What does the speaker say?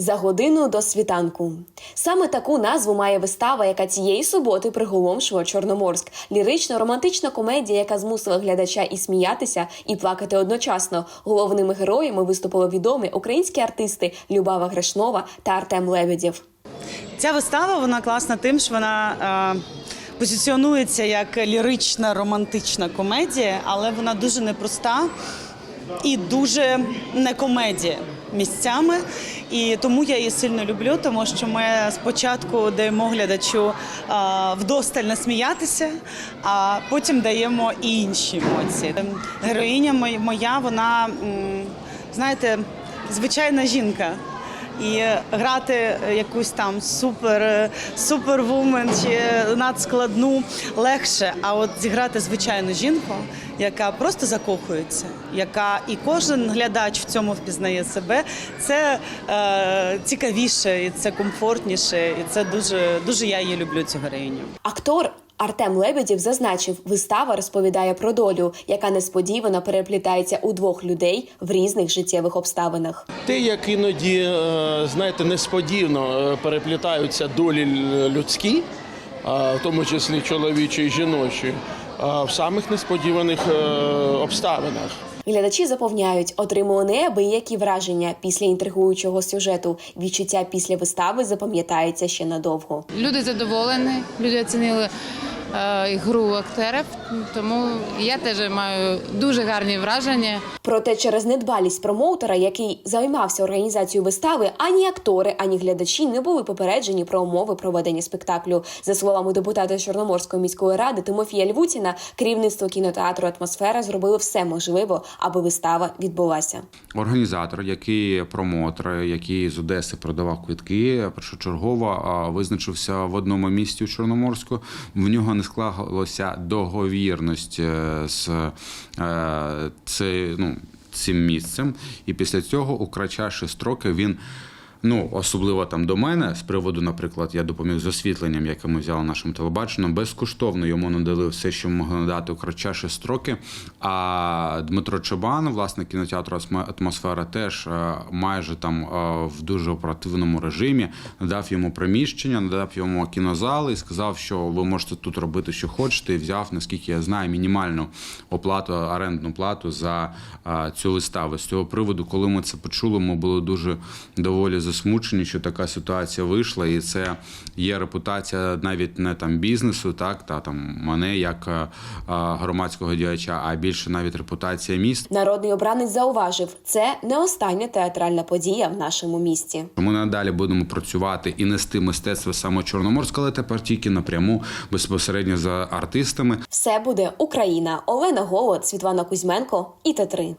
За годину до світанку. Саме таку назву має вистава, яка цієї суботи приголомшила Чорноморськ. Лірично-романтична комедія, яка змусила глядача і сміятися, і плакати одночасно. Головними героями виступили відомі українські артисти Любава Грешнова та Артем Лебедєв. Ця вистава вона класна тим, що вона е, позиціонується як лірична романтична комедія, але вона дуже непроста і дуже не комедія місцями. І тому я її сильно люблю, тому що ми спочатку даємо глядачу вдосталь насміятися, а потім даємо інші емоції. Героїня моя- моя, вона, знаєте, звичайна жінка. І грати якусь там супер супервумен чи надскладну легше. А от зіграти звичайну жінку, яка просто закохується, яка і кожен глядач в цьому впізнає себе. Це е, цікавіше, і це комфортніше, і це дуже дуже я її люблю. Цю героїню. Актор Артем Лебедєв зазначив, вистава розповідає про долю, яка несподівано переплітається у двох людей в різних життєвих обставинах. Те, як іноді, е, знаєте, несподівано е, переплітаються долі людські, а, в тому числі чоловічі і жіночі, в самих несподіваних е, обставинах. Глядачі запевняють, отримали неабиякі враження після інтригуючого сюжету. Відчуття після вистави запам'ятається ще надовго. Люди задоволені, люди оцінили е, ігру акторів, тому я теж маю дуже гарні враження. Проте через недбалість промоутера, який займався організацією вистави, ані актори, ані глядачі не були попереджені про умови проведення спектаклю. За словами депутата Чорноморської міської ради Тимофія Львутіна, керівництво кінотеатру Атмосфера зробило все можливе, аби вистава відбулася. Організатор, який промоутер, який з Одеси продавав квитки, першочергово визначився в одному місті у Чорноморську. В нього не склалося договірність е, з е, це, ну, цим місцем. І після цього, украчавши строки, він. Ну, особливо там до мене, з приводу, наприклад, я допоміг з освітленням, яке ми взяли нашим телебаченням, безкоштовно йому надали все, що могли надати у кратчайші строки. А Дмитро Чабан, власник кінотеатру Атмосфера, теж е, майже там е, в дуже оперативному режимі надав йому приміщення, надав йому кінозал і сказав, що ви можете тут робити, що хочете, і взяв, наскільки я знаю, мінімальну оплату, орендну плату за е, цю виставу. З цього приводу, коли ми це почули, ми були дуже доволі засмучені, що така ситуація вийшла, і це є репутація навіть не там бізнесу, так та там мене як е, е, громадського діяча, а більше навіть репутація міста. Народний обранець зауважив, це не остання театральна подія в нашому місті. Ми надалі будемо працювати і нести мистецтво саме Чорноморське, але тепер тільки напряму безпосередньо за артистами. Все буде Україна. Олена Голод, Світлана Кузьменко і Т3.